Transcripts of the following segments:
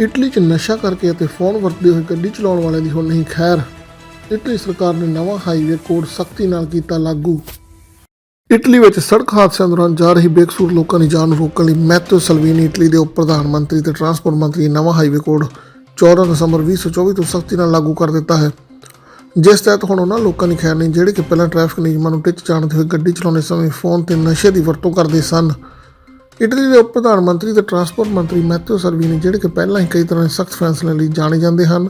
Italy 'ਚ ਨਸ਼ਾ ਕਰਕੇ ਅਤੇ ਫੋਨ ਵਰਤਦੇ ਹੋਏ ਗੱਡੀ ਚਲਾਉਣ ਵਾਲਿਆਂ ਦੀ ਹੁਣ ਨਹੀਂ ਖੈਰ। ਇਟਲੀ ਸਰਕਾਰ ਨੇ ਨਵਾਂ ਹਾਈਵੇ ਕੋਡ ਸਖਤੀ ਨਾਲ ਕੀਤਾ ਲਾਗੂ। ਇਟਲੀ ਵਿੱਚ ਸੜਕ ਹਾਦਸਿਆਂ ਦੌਰਾਨ ਜਾ ਰਹੀ ਬੇਕਸੂਰ ਲੋਕਾਂ ਦੀ ਜਾਨ ਨੂੰ ਰੋਕਣ ਲਈ ਮੈਥਿਓ ਸਲਵੀਨੀ ਇਟਲੀ ਦੇ ਉਪ ਪ੍ਰਧਾਨ ਮੰਤਰੀ ਤੇ ਟਰਾਂਸਪੋਰਟ ਮੰਤਰੀ ਨਵਾਂ ਹਾਈਵੇ ਕੋਡ 14 ਦਸੰਬਰ 2024 ਤੋਂ ਸਖਤੀ ਨਾਲ ਲਾਗੂ ਕਰ ਦਿੱਤਾ ਹੈ। ਜਿਸ ਤਹਿਤ ਹੁਣ ਉਹਨਾਂ ਲੋਕਾਂ ਦੀ ਖੈਰ ਨਹੀਂ, ਜਿਹੜੇ ਕਿ ਪਹਿਲਾਂ ਟ੍ਰੈਫਿਕ ਨਿਯਮਾਂ ਨੂੰ ਟਿੱਚ ਜਾਣਦੇ ਹੋਏ ਗੱਡੀ ਚਲਾਉਂਦੇ ਸਮੇਂ ਫੋਨ ਤੇ ਨਸ਼ੇ ਦੀ ਵਰਤੋਂ ਕਰਦੇ ਸਨ। ਇਟਲੀ ਦੇ ਉਪ ਪ੍ਰਧਾਨ ਮੰਤਰੀ ਤੇ ਟਰਾਂਸਪੋਰਟ ਮੰਤਰੀ ਮੈਥਿਓ ਸਰਵੀਨੀ, ਜਿਹੜੇ ਕਿ ਪਹਿਲਾਂ ਹੀ ਕਈ ਤਰ੍ਹਾਂ ਦੇ ਸਖਤ ਫੈਸਲਿਆਂ ਲਈ ਜਾਣੇ ਜਾਂਦੇ ਹਨ,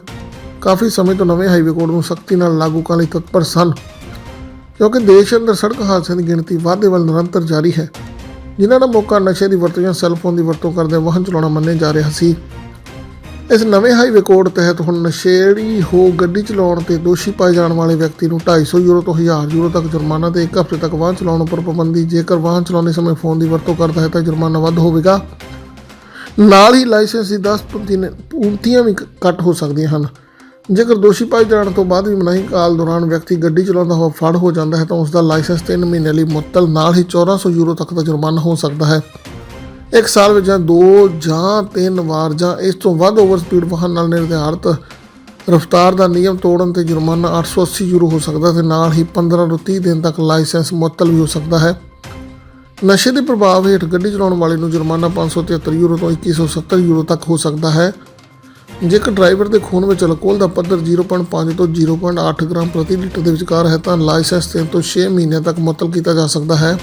ਕਾਫੀ ਸਮੇਂ ਤੋਂ ਨਵੇਂ ਹਾਈਵੇ ਕੋਡ ਨੂੰ ਸਖਤੀ ਨਾਲ ਲਾਗੂ ਕਰਨ ਲਈ ਤਤਪਰ ਸਨ। ਕਿਉਂਕਿ ਦੇਸ਼ ਅੰਦਰ ਸੜਕ ਹਾਦਸਿਆਂ ਦੀ ਗਿਣਤੀ ਵਾਧੇ ਵੱਲ ਨਿਰੰਤਰ ਜਾਰੀ ਹੈ, ਜਿਨ੍ਹਾਂ ਦਾ ਮੌਕਾ ਨਸ਼ੇ ਦੀ ਵਰਤੋਂ ਜਾਂ ਸੈੱਲ ਫੋਨ ਦੀ ਵਰਤੋਂ ਕਰਦੇ ਵਾਹਨ ਚਲਾਉਣਾ ਮੰਨਿਆ ਜਾ ਰਿਹਾ ਸੀ। ਇਸ ਨਵੇਂ ਹਾਈਵੇ ਕੋਡ ਤਹਿਤ ਹੁਣ ਨਸ਼ੇੜੀ ਹੋ ਗੱਡੀ ਚਲਾਉਣ ਤੇ ਦੋਸ਼ੀ ਪਾਏ ਜਾਣ ਵਾਲੇ ਵਿਅਕਤੀ ਨੂੰ 250 ਯੂਰੋ ਤੋਂ 1000 ਯੂਰੋ ਤੱਕ ਜੁਰਮਾਨਾ ਤੇ 1 ਹਫ਼ਤੇ ਤੱਕ ਵਾਹਨ ਚਲਾਉਣ ਉੱਪਰ ਪਾਬੰਦੀ। ਜੇਕਰ ਵਾਹਨ ਚਲਾਉਂਦੇ ਸਮੇਂ ਫੋਨ ਦੀ ਵਰਤੋਂ ਕਰਦਾ ਹੈ ਤਾਂ ਜੁਰਮਾਨਾ ਵੱਧ ਹੋਵੇਗਾ। ਨਾਲ ਹੀ ਲਾਇਸੈਂਸ ਦੀ 10 ਪੰਤੀਆਂ ਪੂਰਤੀਆਂ ਵੀ ਕ- ਕੱਟ ਹੋ ਸਕਦੀਆਂ ਹਨ। ਜੇਕਰ ਦੋਸ਼ੀ ਪਾਏ ਜਾਣ ਤੋਂ ਬਾਅਦ ਵੀ ਮਨਾਹੀ ਕਾਲ ਦੌਰਾਨ ਵਿਅਕਤੀ ਗੱਡੀ ਚਲਾਉਂਦਾ ਹੋਇਆ ਫੜ ਹੋ ਜਾਂਦਾ ਹੈ ਤਾਂ ਉਸ ਦਾ ਲਾਇਸੈਂਸ 3 ਮਹੀਨੇ ਲਈ ਮੁਅੱਤਲ, ਨਾਲ ਹੀ 1400 ਯੂਰੋ ਤੱਕ ਦਾ ਜੁਰਮਾਨਾ ਹੋ ਸਕਦਾ ਹੈ। ਇੱਕ ਸਾਲ ਵਿੱਚ ਜਾਂ ਦੋ ਜਾਂ ਤਿੰਨ ਵਾਰ ਜਾਂ ਇਸ ਤੋਂ ਵੱਧ ਓਵਰ ਸਪੀਡ ਵਾਹਨ ਨਾਲ ਨਿਰਧਾਰਤ ਰਫ਼ਤਾਰ ਦਾ ਨਿਯਮ ਤੋੜਨ ਤੇ ਜੁਰਮਾਨਾ 880 ਯੂਰੋ ਹੋ ਸਕਦਾ ਤੇ ਨਾਲ ਹੀ 15 ਤੋਂ 30 ਦਿਨ ਤੱਕ ਲਾਇਸੈਂਸ ਮੁਅੱਤਲ ਵੀ ਹੋ ਸਕਦਾ ਹੈ। ਨਸ਼ੇ ਦੇ ਪ੍ਰਭਾਵ ਹੇਠ ਗੱਡੀ ਚਲਾਉਣ ਵਾਲੇ ਨੂੰ ਜੁਰਮਾਨਾ 573 ਯੂਰੋ ਤੋਂ 2170 ਯੂਰੋ ਤੱਕ ਹੋ ਸਕਦਾ ਹੈ। ਜੇਕਰ ਡਰਾਈਵਰ ਦੇ ਖੂਨ ਵਿੱਚ ਅਲਕੋਹਲ ਦਾ ਪੱਧਰ 0.5 ਤੋਂ 0.8 ਗ੍ਰਾਮ ਪ੍ਰਤੀ ਲੀਟਰ ਦੇ ਵਿਚਕਾਰ ਹੈ ਤਾਂ ਲਾਇਸੈਂਸ 3 ਤੋਂ 6 ਮਹੀਨਿਆਂ ਤੱਕ ਮੁਅੱਤਲ ਕੀਤਾ ਜਾ ਸਕਦਾ ਹੈ।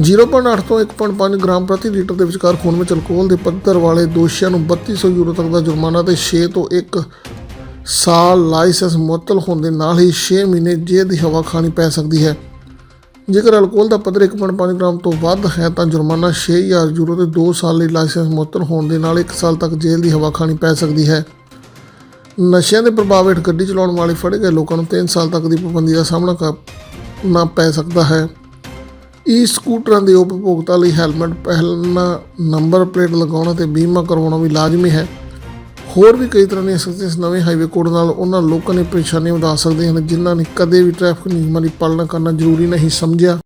0.8 ਤੋਂ 1.5 ਗ੍ਰਾਮ ਪ੍ਰਤੀ ਲੀਟਰ ਦੇ ਵਿਚਕਾਰ ਖੂਨ ਵਿੱਚ ਅਲਕੋਹਲ ਦੇ ਪੱਧਰ ਵਾਲੇ ਦੋਸ਼ੀਆਂ ਨੂੰ 3200 ਯੂਰੋ ਤੱਕ ਦਾ ਜੁਰਮਾਨਾ ਤੇ 6 ਤੋਂ 1 ਸਾਲ ਲਾਇਸੈਂਸ ਮੁਅੱਤਲ ਹੋਣ ਦੇ ਨਾਲ ਹੀ 6 ਮਹੀਨੇ ਜੇਲ੍ਹ ਦੀ ਹਵਾ ਖਾਣੀ ਪੈ ਸਕਦੀ ਹੈ। ਜੇਕਰ ਅਲਕੋਹਲ ਦਾ ਪੱਧਰ 1.5 ਗ੍ਰਾਮ ਤੋਂ ਵੱਧ ਹੈ ਤਾਂ ਜੁਰਮਾਨਾ 6000 ਯੂਰੋ ਤੇ 2 ਸਾਲ ਲਈ ਲਾਇਸੈਂਸ ਮੁਅੱਤਲ ਹੋਣ ਦੇ ਨਾਲ 1 ਸਾਲ ਤੱਕ ਜੇਲ੍ਹ ਦੀ ਹਵਾ ਖਾਣੀ ਪੈ ਸਕਦੀ ਹੈ। ਨਸ਼ਿਆਂ ਦੇ ਪ੍ਰਭਾਵ ਹੇਠ ਗੱਡੀ ਚਲਾਉਣ ਵਾਲੇ ਫੜੇ ਗਏ ਲੋਕਾਂ ਨੂੰ 3 ਸਾਲ ਤੱਕ ਦੀ ਪਾਬੰਦੀ ਦਾ ਸਾਹਮਣਾ ਕਰਨਾ ਪੈ ਸਕਦਾ ਹੈ। ਈ ਸਕੂਟਰਾਂ ਦੇ ਉਪਭੋਗਤਾ ਲਈ ਹੈਲਮਟ ਪਹਿਨਣਾ ਨੰਬਰ ਪਲੇਟ ਲਗਾਉਣਾ ਤੇ ਬੀਮਾ ਕਰਵਾਉਣਾ ਵੀ ਲਾਜ਼ਮੀ ਹੈ। ਹੋਰ ਵੀ ਕਈ ਤਰ੍ਹਾਂ ਦੀਆਂ ਸਖਤੀਆਂ ਨਵੇਂ ਹਾਈਵੇ ਕੋਡ ਨਾਲ ਉਹਨਾਂ ਲੋਕਾਂ ਨੇ ਪਰੇਸ਼ਾਨੀ ਵਧਾ ਸਕਦੇ ਹਨ, ਜਿਨ੍ਹਾਂ ਨੇ ਕਦੇ ਵੀ ਟ੍ਰੈਫਿਕ ਨਿਯਮਾਂ ਦੀ ਪਾਲਣਾ ਕਰਨਾ ਜ਼ਰੂਰੀ ਨਹੀਂ ਸਮਝਿਆ।